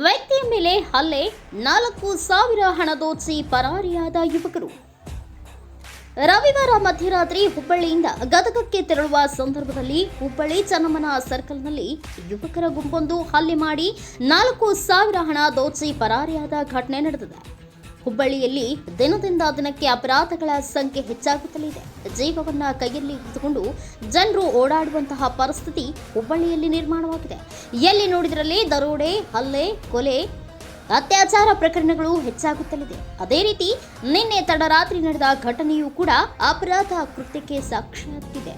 ವ್ಯಕ್ತಿಯ ಮೇಲೆ ಹಲ್ಲೆ ನಾಲ್ಕು ಸಾವಿರ ಹಣ ದೋಚಿ ಪರಾರಿಯಾದ ಯುವಕರು. ರವಿವಾರ ಮಧ್ಯರಾತ್ರಿ ಹುಬ್ಬಳ್ಳಿಯಿಂದ ಗದಗಕ್ಕೆ ತೆರಳುವ ಸಂದರ್ಭದಲ್ಲಿ ಹುಬ್ಬಳ್ಳಿ ಚನ್ನಮ್ಮನ ಸರ್ಕಲ್ನಲ್ಲಿ ಯುವಕರ ಗುಂಪೊಂದು ಹಲ್ಲೆ ಮಾಡಿ ನಾಲ್ಕು ಸಾವಿರ ಹಣ ದೋಚಿ ಪರಾರಿಯಾದ ಘಟನೆ ನಡೆದಿದೆ. ಹುಬ್ಬಳ್ಳಿಯಲ್ಲಿ ದಿನದಿಂದ ದಿನಕ್ಕೆ ಅಪರಾಧಗಳ ಸಂಖ್ಯೆ ಹೆಚ್ಚಾಗುತ್ತಲಿದೆ. ಜೀವವನ್ನ ಕೈಯಲ್ಲಿ ಇಟ್ಟುಕೊಂಡು ಜನರು ಓಡಾಡುವಂತಹ ಪರಿಸ್ಥಿತಿ ಹುಬ್ಬಳ್ಳಿಯಲ್ಲಿ ನಿರ್ಮಾಣವಾಗಿದೆ. ಎಲ್ಲಿ ನೋಡಿದ್ರಲ್ಲಿ ದರೋಡೆ, ಹಲ್ಲೆ, ಕೊಲೆ, ಅತ್ಯಾಚಾರ ಪ್ರಕರಣಗಳು ಹೆಚ್ಚಾಗುತ್ತಲಿದೆ. ಅದೇ ರೀತಿ ನಿನ್ನೆ ತಡರಾತ್ರಿ ನಡೆದ ಘಟನೆಯೂ ಕೂಡ ಅಪರಾಧ ಕೃತ್ಯಕ್ಕೆ ಸಾಕ್ಷಿಯಾಗಿದೆ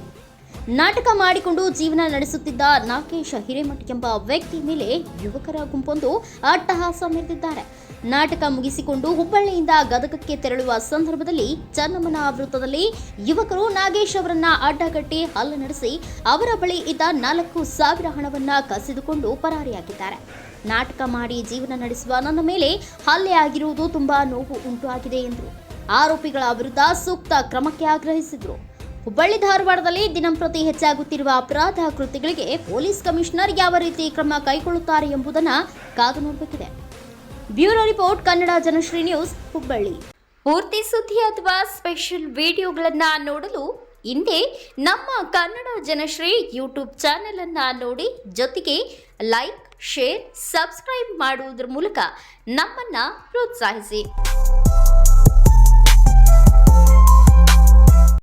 ನಾಟಕ ಮಾಡಿಕೊಂಡು ಜೀವನ ನಡೆಸುತ್ತಿದ್ದ ನಾಗೇಶ್ ಹಿರೇಮಠ್ ಎಂಬ ವ್ಯಕ್ತಿ ಮೇಲೆ ಯುವಕರ ಗುಂಪೊಂದು ಅಟ್ಟಹಾಸ ಮೆರೆದಿದ್ದಾರೆ. ನಾಟಕ ಮುಗಿಸಿಕೊಂಡು ಹುಬ್ಬಳ್ಳಿಯಿಂದ ಗದಗಕ್ಕೆ ತೆರಳುವ ಸಂದರ್ಭದಲ್ಲಿ ಚನ್ನಮ್ಮನ ವೃತ್ತದಲ್ಲಿ ಯುವಕರು ನಾಗೇಶ್ ಅವರನ್ನ ಅಡ್ಡಗಟ್ಟಿ ಹಲ್ಲೆ ನಡೆಸಿ ಅವರ ಬಳಿ ಇದ್ದ ನಾಲ್ಕು ಸಾವಿರ ಹಣವನ್ನ ಕಸಿದುಕೊಂಡು ಪರಾರಿಯಾಗಿದ್ದಾರೆ. ನಾಟಕ ಮಾಡಿ ಜೀವನ ನಡೆಸುವ ನನ್ನ ಮೇಲೆ ಹಲ್ಲೆ ಆಗಿರುವುದು ತುಂಬಾ ನೋವು ಉಂಟು ಆಗಿದೆ ಎಂದರು. ಆರೋಪಿಗಳ ವಿರುದ್ಧ ಸೂಕ್ತ ಕ್ರಮಕ್ಕೆ ಆಗ್ರಹಿಸಿದರು. ಹುಬ್ಬಳ್ಳಿ ಧಾರವಾಡದಲ್ಲಿ ದಿನಂಪ್ರತಿ ಹೆಚ್ಚಾಗುತ್ತಿರುವ ಅಪರಾಧ ಕೃತ್ಯಗಳಿಗೆ ಪೊಲೀಸ್ ಕಮಿಷನರ್ ಯಾವ ರೀತಿ ಕ್ರಮ ಕೈಗೊಳ್ಳುತ್ತಾರೆ ಎಂಬುದನ್ನು ಕಾದು ನೋಡಬೇಕಿದೆ. Bureau report, Kannada Janashri news, Hubballi. ಪೂರ್ತಿ ಸುದ್ದಿ ಅಥವಾ ಸ್ಪೆಷಲ್ ವಿಡಿಯೋಗಳನ್ನು ನೋಡಲು ಹಿಂದೆ ನಮ್ಮ ಕನ್ನಡ ಜನಶ್ರೀ ಯೂಟ್ಯೂಬ್ ಚಾನೆಲ್ ಅನ್ನ ನೋಡಿ, ಜೊತೆಗೆ ಲೈಕ್, ಶೇರ್, ಸಬ್ಸ್ಕ್ರೈಬ್ ಮಾಡುವುದರ ಮೂಲಕ ನಮ್ಮನ್ನ ಪ್ರೋತ್ಸಾಹಿಸಿ.